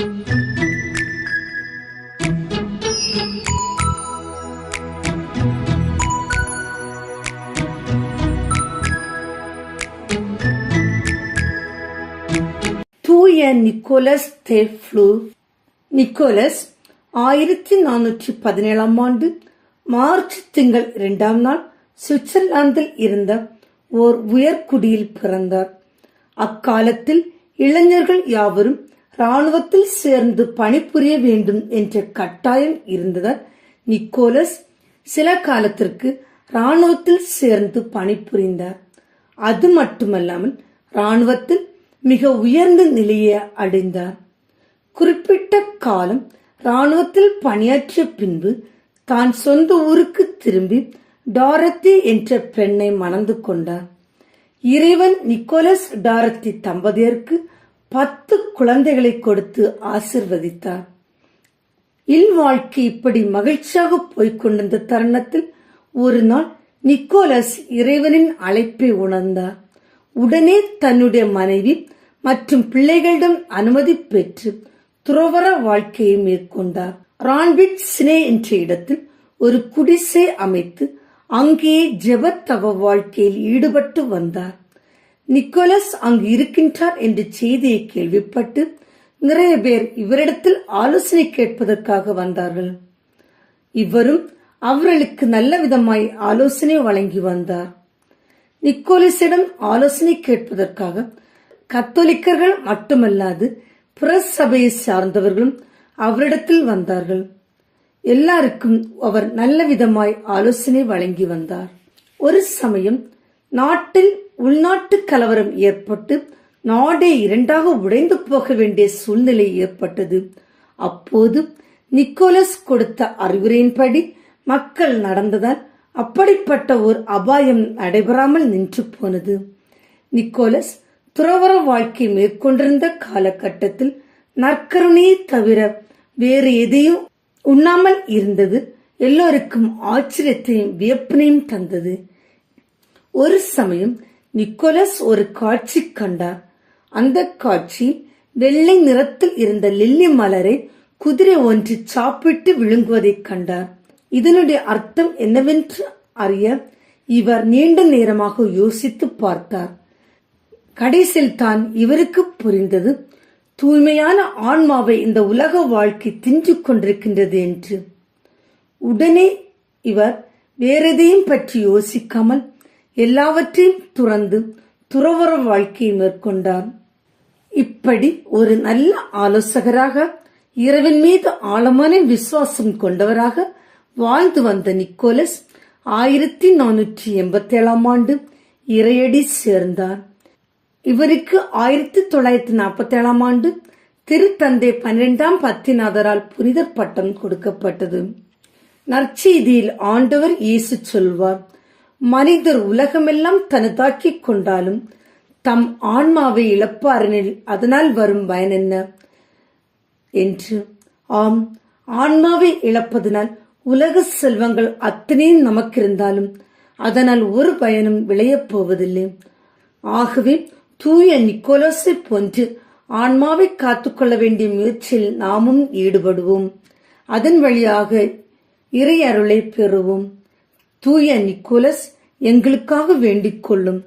தூய Nicolas தெஃப்ளு. Nicolas ஆயிரத்தி நானூற்றி பதினேழாம் ஆண்டு மார்ச் திங்கள் இரண்டாம் நாள் சுவிட்சர்லாந்தில் இருந்த ஓர் உயர்குடியில் பிறந்தார். அக்காலத்தில் இளைஞர்கள் யாவரும் இராணுவத்தில் சேர்ந்து பணிபுரிய வேண்டும் என்ற கட்டாயம் இருந்ததால் நிக்கோலஸ் சில காலத்திற்கு இராணுவத்தில் சேர்ந்து பணிபுரிந்தார். அது மட்டுமல்லாமல் இராணுவத்தில் மிக உயர்ந்த நிலையை அடைந்தார். குறிப்பிட்ட காலம் இராணுவத்தில் பணியாற்றிய பின்பு தான் சொந்த ஊருக்கு திரும்பி டாரத்தி என்ற பெண்ணை மணந்து கொண்டார். இறைவன் நிக்கோலஸ் டாரத்தி தம்பதியருக்கு பத்து குழந்தைகளை கொடுத்து ஆசிர்வதித்தார். இல்வாழ்க்கை இப்படி மகிழ்ச்சியாக போய்கொண்டிருந்த தருணத்தில் ஒரு நாள் நிக்கோலஸ் இறைவனின் அழைப்பை உணர்ந்தார். உடனே தன்னுடைய மனைவி மற்றும் பிள்ளைகளிடம் அனுமதி பெற்று துறவர வாழ்க்கையை மேற்கொண்டார். ரான்விட் சினே என்ற இடத்தில் ஒரு குடிசை அமைத்து அங்கேயே ஜெபத்தவ வாழ்க்கையில் ஈடுபட்டு வந்தார். நிக்கோலஸ் அங்கு இருக்கின்றார் என்ற செய்தியை கேள்விப்பட்டு நிறைய பேர் இவரிடத்தில் ஆலோசனை கேட்பதற்காக வந்தார்கள். இவரும் அவர்களுக்கு நல்ல விதமாய் ஆலோசனை வழங்கி வந்தார். நிக்கோலஸிடம் ஆலோசனை கேட்பதற்காக கத்தோலிக்கர்கள் மட்டுமல்லாது பிற சபையை சார்ந்தவர்களும் அவரிடத்தில் வந்தார்கள். எல்லாருக்கும் அவர் நல்ல விதமாய் ஆலோசனை வழங்கி வந்தார். ஒரு சமயம் நாட்டில் உள்நாட்டு கலவரம் ஏற்பட்டு நாடே இரண்டாக உடைந்து போக வேண்டிய சூழ்நிலை ஏற்பட்டது. அப்போது நிக்கோலஸ் கொடுத்த அறிவுரையின்படி மக்கள் நடந்ததால் அப்படிப்பட்ட ஒரு அபாயம் நடைபெறாமல் நின்று போனது. நிக்கோலஸ் துறவர வாழ்க்கை மேற்கொண்டிருந்த காலகட்டத்தில் நற்கருணையை தவிர வேறு எதையும் உண்ணாமல் இருந்தது. எல்லோருக்கும் ஆச்சரியத்தையும் வியப்பினையும் தந்தது. ஒரு சமயம் நிக்கோலஸ் ஒரு காட்சி கண்டார். அந்த காட்சி வெள்ளை நிறத்தில் இருந்த லில்லி மலரை குதிரை ஒன்று சாப்பிட்டு விழுங்குவதைக் கண்டார். இதனுடைய அர்த்தம் என்னவென்று அறிய இவர் நீண்ட நேரமாக யோசித்து பார்த்தார். கடைசியில் தான் இவருக்கு புரிந்தது தூய்மையான ஆன்மாவை இந்த உலக வாழ்க்கை தின்று கொண்டிருக்கின்றது என்று. உடனே இவர் வேறெதையும் பற்றி யோசிக்காமல் எல்லாவற்றையும் துறந்து துறவர வாழ்க்கையை மேற்கொண்டார் இப்படி ஒரு நல்ல ஆலோசகராக இரவின் மீது ஆழமான விசுவாசம் கொண்டவராக வாழ்ந்து வந்த நிக்கோலஸ் ஆயிரத்தி நானூற்றி எண்பத்தி ஏழாம் ஆண்டு இறையடி சேர்ந்தார். இவருக்கு ஆயிரத்தி தொள்ளாயிரத்தி நாற்பத்தி ஏழாம் ஆண்டு திருத்தந்தை பன்னிரெண்டாம் பத்திநாதரால் புனிதர் பட்டம் கொடுக்கப்பட்டது. நற்செய்தியில் ஆண்டவர் இயேசு சொல்வார். மனிதர் உலகமெல்லாம் தனதாக்கிக் கொண்டாலும் தம் ஆன்மாவை இழப்பாரெனில் அதனால் வரும் பயன் என்ன? என்று. ஆம் ஆன்மாவை இழப்பதனால் உலக செல்வங்கள் அத்தனையும் நமக்கு இருந்தாலும் அதனால் ஒரு பயனும் விளையப் போவதில்லை. ஆகவே தூய நிக்கோலஸை போன்று ஆன்மாவை காத்துக்கொள்ள வேண்டிய முயற்சியில் நாமும் ஈடுபடுவோம். அதன் வழியாக இறை அருளை பெறுவோம். தூய நிக்கோலஸ் எங்களுக்காக வேண்டிக் கொள்ளும்